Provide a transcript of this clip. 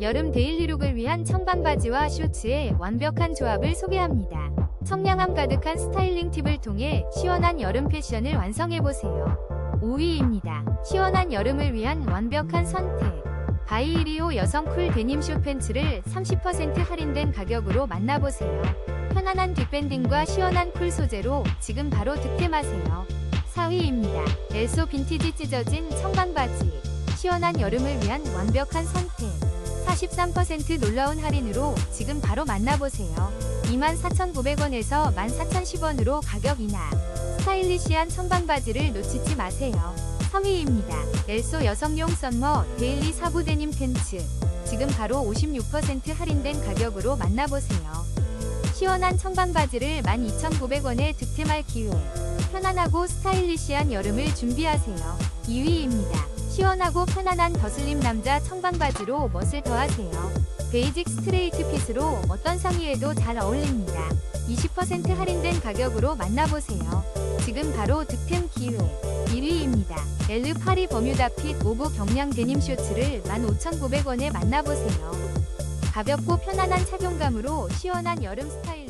여름 데일리룩을 위한 청반바지와 슈츠의 완벽한 조합을 소개합니다. 청량함 가득한 스타일링 팁을 통해 시원한 여름 패션을 완성해보세요. 5위입니다. 시원한 여름을 위한 완벽한 선택. 바이이리오 여성 쿨 데님 숏 팬츠를 30% 할인된 가격으로 만나보세요. 편안한 뒷밴딩과 시원한 쿨 소재로 지금 바로 득템하세요. 4위입니다. 엘소 빈티지 찢어진 청반바지. 시원한 여름을 위한 완벽한 선택. 43% 놀라운 할인으로 지금 바로 만나보세요. 24,900원에서 14,010원으로 가격 인하. 스타일리시한 청반바지를 놓치지 마세요. 3위입니다. 엘소 여성용 썸머 데일리 사부 데님 팬츠. 지금 바로 56% 할인된 가격으로 만나보세요. 시원한 청반바지를 12,900원에 득템할 기회. 편안하고 스타일리시한 여름을 준비하세요. 2위입니다. 시원하고 편안한 더슬림 남자 청반바지로 멋을 더하세요. 베이직 스트레이트 핏으로 어떤 상의에도 잘 어울립니다. 20% 할인된 가격으로 만나보세요. 지금 바로 득템 기회. 1위입니다. 엘르 파리 버뮤다 핏 오브 경량 데님 쇼츠를 15,900원에 만나보세요. 가볍고 편안한 착용감으로 시원한 여름 스타일